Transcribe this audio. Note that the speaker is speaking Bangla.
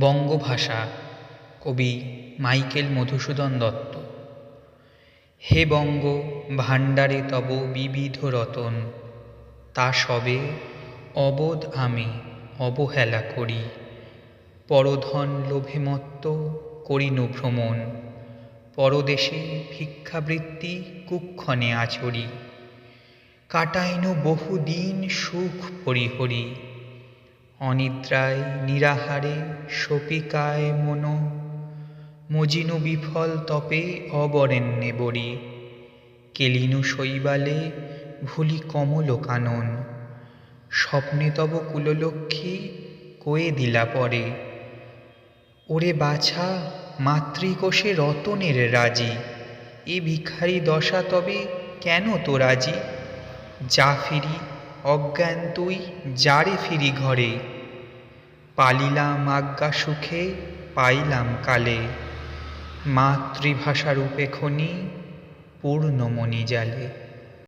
বঙ্গভাষা, কবি মাইকেল মধুসূদন দত্ত। হে বঙ্গ, ভাণ্ডারে তব বিবিধ রতন, তা সবে অবোধ আমি অবহেলা করি। পরধন লোভে মত্ত করিনু ভ্রমণ পরদেশে ভিক্ষাবৃত্তি কুক্ষণে আচরি। কাটাইনু বহুদিন সুখ পরিহরি অনিদ্রায়, নিরাহারে, শপিকায় মন। মজিনু বিফল তপে অবরেণ্যে বরি কেলিনু শৈবালে ভুলি কমল কানন স্বপ্নে তব কুললক্ষ্মী কয়ে দিলা পরে। ওরে বাছা, মাতৃকোষে রতনের রাজি। এ ভিখারি দশা তবে কেন তো রাজি যা ফিরি অজ্ঞান তুই যারে ফিরি ঘরে? পালিলাম আজ্ঞা সুখে, পাইলাম কালে। মাতৃভাষা উপেক্ষণী খনি, পূর্ণমণি জালে।